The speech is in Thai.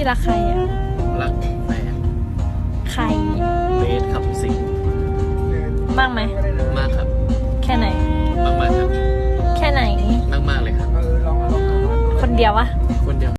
พี่รักใครอะ รักแฟนใคร เบสครับสิงห์มากไหม มากครับ แค่ไหน มากมากๆครับแค่ไหน มากมากๆเลยครับ คนเดียววะ คนเดียว